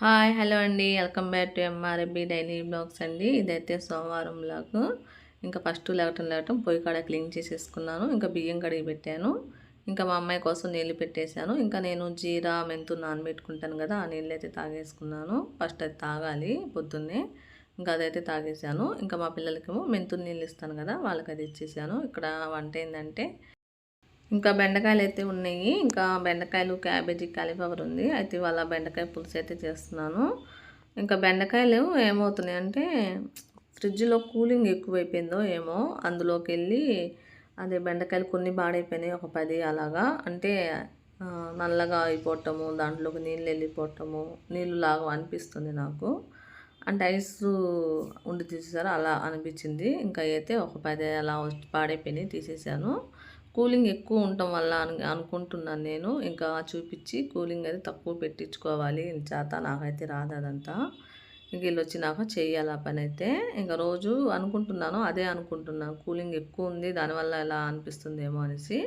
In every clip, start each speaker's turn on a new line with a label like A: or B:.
A: Hi hello అండి. Welcome back to MRAB daily blogs అండి. ఇదైతే సోమవారం బ్లాగ్ ఇంకా ఫస్ట్ లేవటం లేవటం పొయ్యి కాడ క్లీన్ చేసేసుకున్నాను. ఇంకా బియ్యం కడిగి పెట్టాను. ఇంకా మా అమ్మాయి కోసం నీళ్ళు పెట్టేశాను. ఇంకా నేను జీరా మెంతు నానబెట్టుకుంటాను కదా ఆ నీళ్ళు అయితే తాగేసుకున్నాను. ఫస్ట్ అది తాగాలి పొద్దున్నే. ఇంకా అదైతే తాగేసాను ఇంకా మా పిల్లలకేమో మెంతు నీళ్ళు ఇస్తాను కదా వాళ్ళకి అది ఇచ్చేసాను ఇక్కడ వంట ఏంటంటే ఇంకా బెండకాయలు అయితే ఉన్నాయి. ఇంకా బెండకాయలు క్యాబేజీ కాలీఫ్లవర్ ఉంది. అయితే వాళ్ళ బెండకాయ పులుసు అయితే చేస్తున్నాను. ఇంకా బెండకాయలు ఏమవుతున్నాయి అంటే ఫ్రిడ్జ్లో కూలింగ్ ఎక్కువైపోయిందో ఏమో అందులోకి వెళ్ళి అదే బెండకాయలు కొన్ని బాడైపోయినాయి ఒక పది అలాగా. అంటే నల్లగా అయిపోవటము దాంట్లోకి నీళ్ళు వెళ్ళిపోవటము నీళ్ళు లాగా అనిపిస్తుంది నాకు. అంటే ఐస్ ఉండి తీసేసారు అలా అనిపించింది. ఇంకా అయితే ఒక పది అలా పాడైపోయినాయి తీసేసాను కూలింగ్ ఎక్కువ ఉండటం వల్ల అని అనుకుంటున్నాను నేను. ఇంకా చూపించి కూలింగ్ అది తక్కువ పెట్టించుకోవాలి. చేత నాకైతే రాదు అదంతా. ఇంక వీళ్ళు వచ్చినాక చేయాలి ఆ పని అయితే. ఇంకా రోజు అనుకుంటున్నాను అదే అనుకుంటున్నాను. కూలింగ్ ఎక్కువ ఉంది దానివల్ల ఎలా అనిపిస్తుందేమో అనేసి.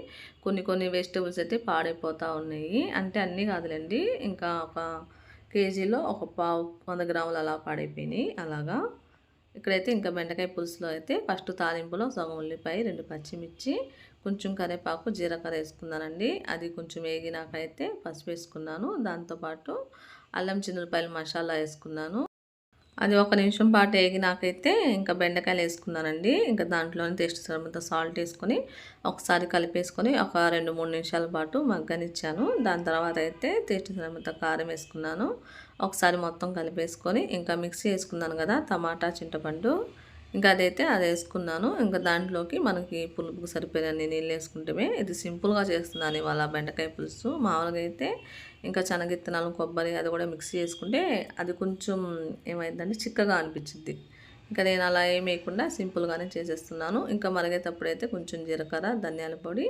A: కొన్ని కొన్ని వెజిటబుల్స్ అయితే పాడైపోతూ ఉన్నాయి. అంటే అన్నీ కాదులేండి. ఇంకా ఒక కేజీలో ఒక పావు వంద గ్రాములు అలా పాడైపోయినాయి. అలాగా. ఇక్కడైతే ఇంకా బెండకాయ పులుసులో అయితే ఫస్ట్ తాలింపులో సగం ఉల్లిపాయ రెండు పచ్చిమిర్చి కొంచెం కరివేపాకు జీలకర్ర వేసుకున్నానండి. అది కొంచెం వేగినాకైతే పసుపు వేసుకున్నాను. దాంతోపాటు అల్లం చిన్నపాయలు మసాలా వేసుకున్నాను. అది ఒక నిమిషం పాటు వేగినాకైతే ఇంకా బెండకాయలు వేసుకున్నానండి. ఇంకా దాంట్లోనే టేస్ట్ సరిపడంత సాల్ట్ వేసుకొని ఒకసారి కలిపేసుకొని ఒక రెండు మూడు నిమిషాల పాటు మగ్గనిచ్చాను. దాని తర్వాత అయితే టేస్ట్ సరిపడంత కారం వేసుకున్నాను. ఒకసారి మొత్తం కలిపేసుకొని ఇంకా మిక్సీ వేసుకున్నాను కదా టమాటా చింతపండు. ఇంకా అదైతే అది వేసుకున్నాను. ఇంకా దాంట్లోకి మనకి పులుపుకు సరిపోయినన్ని నీళ్ళు వేసుకుంటే ఇది సింపుల్గా చేస్తున్నాను ఇవాళ బెండకాయ పులుసు. మామూలుగా అయితే ఇంకా శనగిత్తనాలు కొబ్బరి అది కూడా మిక్స్ చేసుకుంటే అది కొంచెం ఏమైందంటే చిక్కగా అనిపించింది ఇంకా నేను అలా ఏం వేయకుండా సింపుల్గానే చేసేస్తున్నాను. ఇంకా మరిగేటప్పుడు అయితే కొంచెం జీలకర్ర ధనియాల పొడి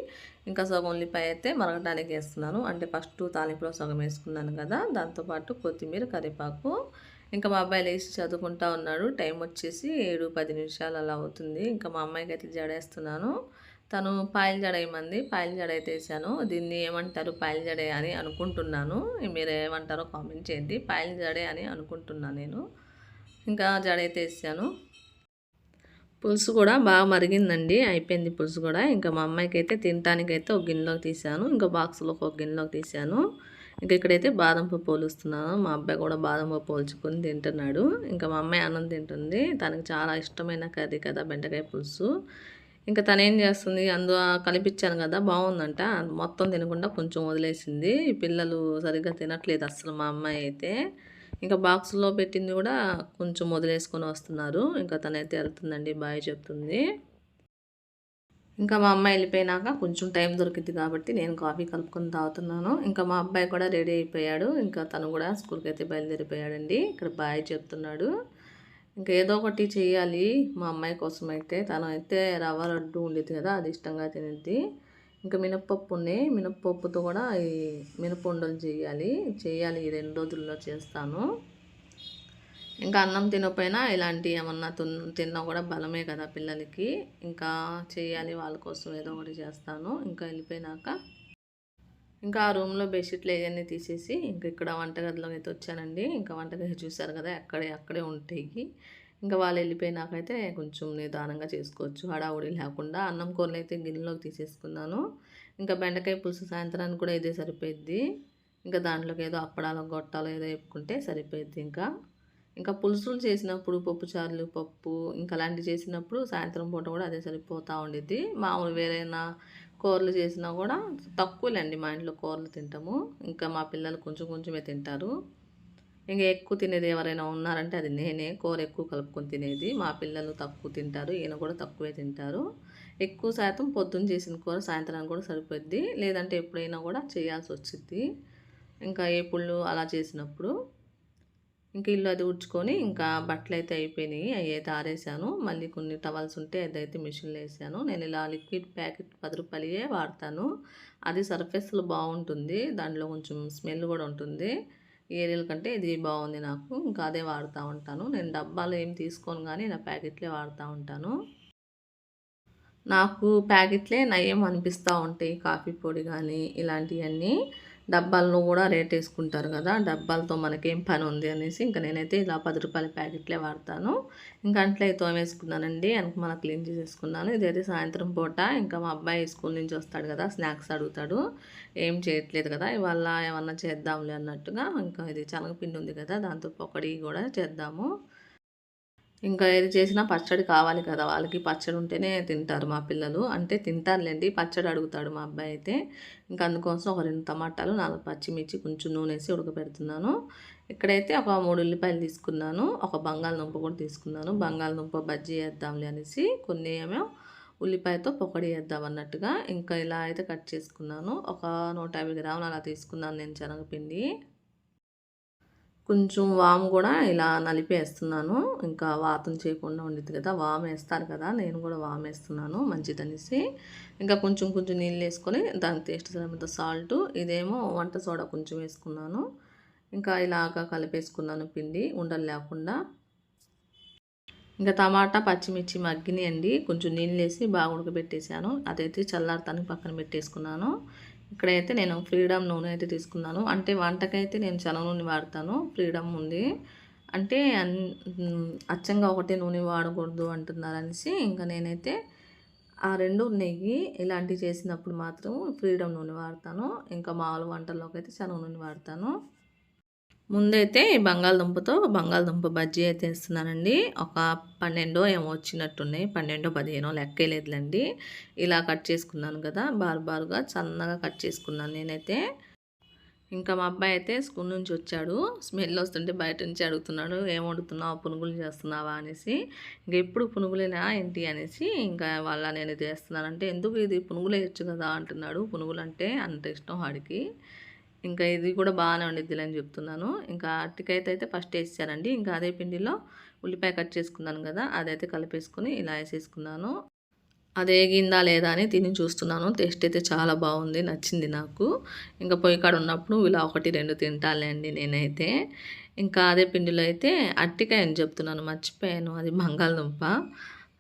A: ఇంకా సగం ఉల్లిపాయ అయితే మరగడానికి వేస్తున్నాను. అంటే ఫస్ట్ తాలింపులో సగం వేసుకున్నాను కదా. దాంతోపాటు కొత్తిమీర కరివేపాకు ఇంకా మా అబ్బాయి లేచి చదువుకుంటా ఉన్నాడు. టైం వచ్చేసి ఏడు పది నిమిషాలు అలా అవుతుంది. ఇంకా మా అమ్మాయికి అయితే జడేస్తున్నాను. తను పాయల జడ పాయలు పాయల జడ అయితే వేసాను దీన్ని ఏమంటారు పాయల జడే అని అనుకుంటున్నాను. మీరు ఏమంటారో కామెంట్ చేయండి. పాయల జడే అని అనుకుంటున్నాను నేను. ఇంకా జడ అయితే వేసాను. పులుసు కూడా బాగా మరిగిందండి. అయిపోయింది పులుసు కూడా. ఇంకా మా అమ్మాయికి అయితే తినటానికైతే ఒక గిన్నెలోకి తీసాను ఇంకా బాక్స్లో ఒక గిన్నెలోకి తీసాను ఇంకా ఇక్కడైతే బాదం పప్పు పోలుస్తున్నాను. మా అబ్బాయి కూడా బాదం పప్పు పోల్చుకొని తింటున్నాడు. ఇంకా మా అమ్మాయి అన్నం తింటుంది. తనకి చాలా ఇష్టమైన కర్రీ కదా బెండకాయ పులుసు. ఇంకా తను ఏం చేస్తుంది అందు కలిపించాను కదా బాగుందంట. మొత్తం తినకుండా కొంచెం వదిలేసింది. పిల్లలు సరిగ్గా తినట్లేదు అసలు మా అమ్మాయి అయితే. ఇంకా బాక్స్లో పెట్టింది కూడా కొంచెం వదిలేసుకొని వస్తున్నారు. ఇంకా తనైతే వెళ్తుందండి బాయ్ చెప్తుంది. ఇంకా మా అమ్మాయి వెళ్ళిపోయినాక కొంచెం టైం దొరికింది కాబట్టి నేను కాఫీ కలుపుకొని తాగుతున్నాను. ఇంకా మా అబ్బాయి కూడా రెడీ అయిపోయాడు. ఇంకా తను కూడా స్కూల్కి అయితే బయలుదేరిపోయాడండి. ఇక్కడ బాయ్ చెప్తున్నాడు. ఇంకా ఏదో ఒకటి చేయాలి మా అమ్మాయి కోసం అయితే తను అయితే రవ్వ లడ్డు ఉండేది కదా అది ఇష్టంగా తినేది ఇంకా మినప్పప్పు ఉన్నాయి మినప్పప్పుతో కూడా ఈ మినపొండలు చేయాలి. చేయాలి ఈ రెండు రోజుల్లో చేస్తాను. ఇంకా అన్నం తినకపోయినా ఇలాంటి ఏమన్నా తిన్నా కూడా బలమే కదా పిల్లలకి. ఇంకా చేయాలి వాళ్ళ కోసం ఏదో ఒకటి చేస్తాను. ఇంకా వెళ్ళిపోయినాక ఇంకా ఆ రూమ్లో బెడ్షీట్లు అవన్నీ తీసేసి ఇంకా ఇక్కడ వంటగదిలో అయితే వచ్చానండి. ఇంకా వంటగది చూసారు కదా అక్కడే అక్కడే ఉంటాయి. ఇంకా వాళ్ళు వెళ్ళిపోయినాకైతే కొంచెం నిదానంగా చేసుకోవచ్చు. హడావుడి లేకుండా అన్నం కూరలు అయితే గిన్నెలోకి తీసేసుకున్నాను. ఇంకా బెండకాయ పులుసు సాయంత్రానికి కూడా ఇదే సరిపోయిద్ది. ఇంకా దాంట్లోకి ఏదో అప్పడాలో గొట్టాలో ఏదో వేపుకుంటే సరిపోయిద్ది ఇంకా. ఇంకా పులుసులు చేసినప్పుడు పప్పు చారులు పప్పు ఇంకా అలాంటివి చేసినప్పుడు సాయంత్రం పూట కూడా అదే సరిపోతూ ఉండేది మామూలు వేరైనా కూరలు చేసినా కూడా తక్కువలేండి మా ఇంట్లో కూరలు తింటాము. ఇంకా మా పిల్లలు కొంచెం కొంచెమే తింటారు. ఇంకా ఎక్కువ తినేది ఎవరైనా ఉన్నారంటే అది నేనే. కూర ఎక్కువ కలుపుకొని తినేది. మా పిల్లలు తక్కువ తింటారు. ఈయన కూడా తక్కువే తింటారు. ఎక్కువ శాతం పొద్దున్న చేసిన కూర సాయంత్రానికి కూడా సరిపోద్ది. లేదంటే ఎప్పుడైనా కూడా చేయాల్సి వచ్చింది ఇంకా ఏ పుళ్ళు అలా చేసినప్పుడు ఇంకా ఇల్లు అది ఉడ్చుకొని ఇంకా బట్టలు అయితే అయిపోయినాయి అవి అయితే ఆరేసాను మళ్ళీ కొన్ని టవల్స్ ఉంటే అదైతే మిషన్లో వేసాను. నేను ఇలా లిక్విడ్ ప్యాకెట్ పది రూపాయలే వాడతాను. అది సర్ఫేస్లో బాగుంటుంది దాంట్లో కొంచెం స్మెల్ కూడా ఉంటుంది. ఏరియల్ కంటే ఇది బాగుంది నాకు ఇంకా అదే వాడుతూ ఉంటాను. నేను డబ్బాలు ఏం తీసుకోను కానీ నా ప్యాకెట్లే వాడుతూ ఉంటాను. నాకు ప్యాకెట్లే నయం అనిపిస్తూ ఉంటాయి కాఫీ పొడి కానీ ఇలాంటివన్నీ. డబ్బాలను కూడా రేట్ వేసుకుంటారు కదా డబ్బాలతో మనకేం పని ఉంది అనేసి ఇంకా నేనైతే ఇలా పది రూపాయల ప్యాకెట్లే వాడతాను. ఇంకా అంట్లో తోమేసుకున్నానండి వెనక మన క్లీన్ చేసేసుకున్నాను. ఇదైతే సాయంత్రం పూట ఇంకా మా అబ్బాయి స్కూల్ నుంచి వస్తాడు కదా స్నాక్స్ అడుగుతాడు. ఏం చేయట్లేదు కదా ఇవాళ ఏమన్నా చేద్దాంలే అన్నట్టుగా ఇంకా ఇది శనగపిండి ఉంది కదా దాంతో పొకడి కూడా చేద్దాము. ఇంకా ఏది చేసినా పచ్చడి కావాలి కదా వాళ్ళకి పచ్చడి ఉంటేనే తింటారు మా పిల్లలు. అంటే తింటారులేండి పచ్చడి అడుగుతాడు మా అబ్బాయి అయితే. ఇంకా అందుకోసం ఒక రెండు టమాటాలు నాలుగు పచ్చిమిర్చి కొంచెం నూనె వేసి ఉడకబెడుతున్నాను. ఇక్కడైతే ఒక మూడు ఉల్లిపాయలు తీసుకున్నాను ఒక బంగాళదుంప కూడా తీసుకున్నాను. బంగాళదుంప బజ్జీ వేద్దాంలే అనేసి కొన్ని ఏమో ఉల్లిపాయతో పొకడి వేద్దాం అన్నట్టుగా ఇంకా ఇలా అయితే కట్ చేసుకున్నాను. ఒక నూట యాభై గ్రాములు అలా తీసుకున్నాను నేను శనగపిండి. కొంచెం వాము కూడా ఇలా నలిపేస్తున్నాను. ఇంకా వాతం చేయకుండా ఉండిద్ది కదా వాము వేస్తారు కదా నేను కూడా వాము వేస్తున్నాను మంచిదనేసి ఇంకా కొంచెం కొంచెం నీళ్ళు వేసుకొని దానికి టేస్ట్ సరిపోతే సాల్ట్ ఇదేమో వంట సోడా కొంచెం వేసుకున్నాను. ఇంకా ఇలాగా కలిపేసుకున్నాను పిండి ఉండలు లేకుండా. ఇంకా టమాటా పచ్చిమిర్చి మగ్గినాయండి. కొంచెం నీళ్ళు వేసి బాగా ఉడకబెట్టేసాను అదైతే చల్లారతానికి పక్కన పెట్టేసుకున్నాను. ఇక్కడైతే నేను ఫ్రీడమ్ నూనె అయితే తీసుకున్నాను. అంటే వంటకైతే నేను చల్ల నూనె వాడతాను. ఫ్రీడమ్ ఉంది. అంటే అచ్చంగా ఒకటే నూనె వాడకూడదు అంటున్నారు అనేసి ఇంకా నేనైతే ఆ రెండు నెయ్యి ఇలాంటివి చేసినప్పుడు మాత్రం ఫ్రీడమ్ నూనె వాడతాను. ఇంకా మామూలు వంటల్లోకి అయితే శనగ నూనె వాడతాను. ముందైతే బంగాళదుంపతో బంగాళదుంప బజ్జీ అయితే వేస్తున్నానండి. ఒక పన్నెండో ఏమో వచ్చినట్టున్నాయి. పన్నెండో పదిహేనో లెక్కలేదులేండి ఇలా కట్ చేసుకున్నాను కదా బారు బారుగా సన్నగా కట్ చేసుకున్నాను నేనైతే. ఇంకా మా అబ్బాయి అయితే స్కూల్ నుంచి వచ్చాడు. స్మెల్ వస్తుంటే బయట నుంచి అడుగుతున్నాడు ఏం వండుతున్నావు? పునుగులు చేస్తున్నావా? అనేసి. ఇంకా ఎప్పుడు పునుగులేనా ఏంటి అనేసి ఇంకా వాళ్ళ నేను ఇది వేస్తున్నానంటే ఎందుకు ఇది? పునుగులు వేయచ్చు కదా అంటున్నాడు. పునుగులు అంటే అంత ఇష్టం వాడికి. ఇంకా ఇది కూడా బాగానే ఉండిద్దిలే అని చెప్తున్నాను. ఇంకా అరటికాయ అయితే ఫస్ట్ వేసానండి ఇంకా అదే పిండిలో ఉల్లిపాయ కట్ చేసుకున్నాను కదా అదైతే కలిపేసుకుని ఇలా వేసేసుకున్నాను. అది ఏగిందా లేదా అని తిని చూస్తున్నాను. టేస్ట్ అయితే చాలా బాగుంది నచ్చింది నాకు. ఇంకా పొయ్యి కాడ ఉన్నప్పుడు ఇలా ఒకటి రెండు తింటాలేండి నేనైతే. ఇంకా అదే పిండిలో అయితే అట్టికాయ అని చెప్తున్నాను మర్చిపోయాను. అది బంగాళదుంప.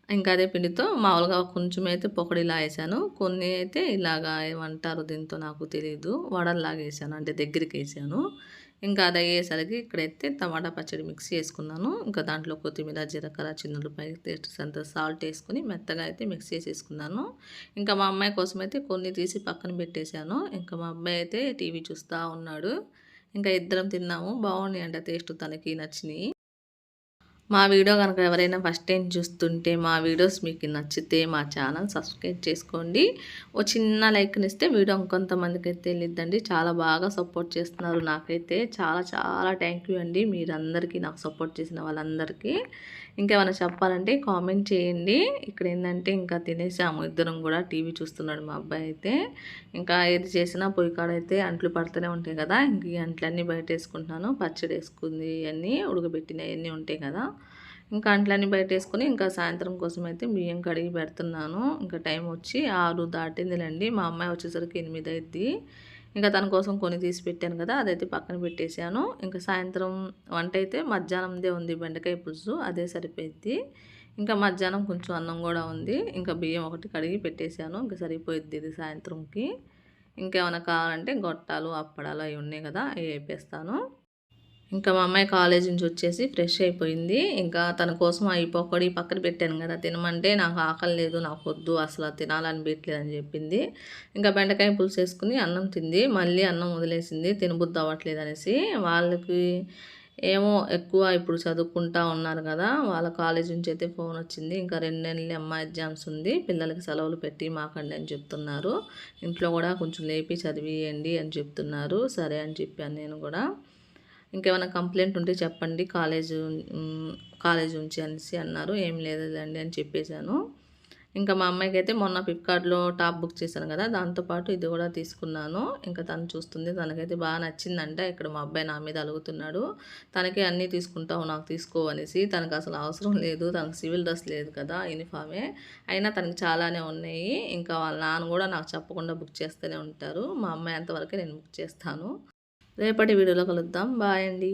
A: ఇంకా అదే పిండితో మామూలుగా కొంచెం అయితే పొకడిలా వేసాను. కొన్ని అయితే ఇలాగా ఏమంటారు దీంతో నాకు తెలియదు వడల్లాగా వేసాను అంటే దగ్గరికి వేసాను. ఇంకా అది అయ్యేసరికి ఇక్కడైతే టమాటా పచ్చడి మిక్స్ చేసుకున్నాను. ఇంకా దాంట్లో కొత్తిమీర జీలకర్ర చిన్నపాయ టేస్ట్ అంత సాల్ట్ వేసుకుని మెత్తగా అయితే మిక్స్ చేసేసుకున్నాను. ఇంకా మా అమ్మాయి కోసం అయితే కొన్ని తీసి పక్కన పెట్టేశాను. ఇంకా మా అబ్బాయి అయితే టీవీ చూస్తూ ఉన్నాడు. ఇంకా ఇద్దరం తిన్నాము. బాగున్నాయి అంట టేస్ట్ తనకి నచ్చినాయి మా వీడియో కనుక ఎవరైనా ఫస్ట్ టైం చూస్తుంటే మా వీడియోస్ మీకు నచ్చితే మా ఛానల్ సబ్స్క్రైబ్ చేసుకోండి. ఓ చిన్న లైక్ని ఇస్తే వీడియో ఇంకొంతమందికి అయితే వెళ్ళిద్దండి చాలా బాగా సపోర్ట్ చేస్తున్నారు నాకైతే. చాలా చాలా థ్యాంక్ యూ అండి. మీరందరికీ నాకు సపోర్ట్ చేసిన వాళ్ళందరికీ. ఇంకేమైనా చెప్పాలంటే కామెంట్ చేయండి. ఇక్కడ ఏంటంటే ఇంకా తినేసాము. ఇద్దరం కూడా టీవీ చూస్తున్నాడు మా అబ్బాయి అయితే. ఇంకా ఏది చేసినా పొయ్యి కాడైతే అంట్లు పడుతూనే ఉంటాయి కదా. ఇంక ఈ అంట్లన్నీ బయట వేసుకుంటున్నాను పచ్చడి వేసుకుంది అన్నీ ఉడకబెట్టినవి అన్నీ ఉంటాయి కదా. ఇంకా అంట్లన్నీ బయట వేసుకొని ఇంకా సాయంత్రం కోసం అయితే బియ్యం కడిగి పెడుతున్నాను. ఇంకా టైం వచ్చి ఆరు దాటిందిలేండి. మా అమ్మాయి వచ్చేసరికి ఎనిమిది అయింది ఇంకా తన కోసం కొన్ని తీసి పెట్టాను కదా అదైతే పక్కన పెట్టేశాను. ఇంకా సాయంత్రం వంట అయితే మధ్యాహ్నందే ఉంది బెండకాయ పులుసు అదే సరిపోయింది. ఇంకా మధ్యాహ్నం కొంచెం అన్నం కూడా ఉంది. ఇంకా బియ్యం ఒకటి కడిగి పెట్టేశాను. ఇంకా సరిపోయిద్ది ఇది సాయంత్రంకి. ఇంకేమైనా కావాలంటే గొట్టాలు అప్పడాలు అవి ఉన్నాయి కదా అవి వేపేస్తాను. ఇంకా మా అమ్మాయి కాలేజ్ నుంచి వచ్చేసి ఫ్రెష్ అయిపోయింది. ఇంకా తన కోసం ఆ పకోడీ పక్కన పెట్టాను కదా తినమంటే నాకు ఆకలి లేదు నాకు వద్దు అసలు తినాలని పెట్టలేదు అని చెప్పింది. ఇంకా బెండకాయ పులుసు వేసుకుని అన్నం తింది. మళ్ళీ అన్నం వదిలేసింది తినబుద్ధి అవ్వట్లేదు అనేసి. వాళ్ళకి ఏమో ఎక్కువ ఇప్పుడు చదువుకుంటా ఉన్నారు కదా వాళ్ళ కాలేజ్ నుంచి అయితే ఫోన్ వచ్చింది. ఇంకా రెండు నెలలు అమ్మాయి ఎగ్జామ్స్ ఉంది పిల్లలకి సెలవులు పెట్టి మాకండి అని చెప్తున్నారు. ఇంట్లో కూడా కొంచెం లేపి చదివియండి అని చెప్తున్నారు. సరే అని చెప్పాను నేను కూడా. ఇంకేమైనా కంప్లైంట్ ఉంటే చెప్పండి. కాలేజ్ కాలేజ్ ఉంచి అనేసి అన్నారు. ఏం లేదండి అని చెప్పేశాను. ఇంకా మా అమ్మాయికి అయితే మొన్న ఫ్లిప్కార్ట్లో టాప్ బుక్ చేశాను కదా దాంతోపాటు ఇది కూడా తీసుకున్నాను. ఇంకా తను చూస్తుంది. తనకైతే బాగా నచ్చిందంట. ఇక్కడ మా అబ్బాయి నా మీద అలుగుతున్నాడు. తనకే అన్నీ తీసుకుంటావు నాకు తీసుకోవనేసి తనకు అసలు అవసరం లేదు. తనకు సివిల్ డ్రెస్ లేదు కదా యూనిఫామే. అయినా తనకి చాలానే ఉన్నాయి. ఇంకా వాళ్ళ నాన్న కూడా నాకు చెప్పకుండా బుక్ చేస్తూనే ఉంటారు. మా అమ్మాయి అంతవరకే నేను బుక్ చేస్తాను. రేపటి వీడియోలో కలుద్దాం. బాయ్ అండి.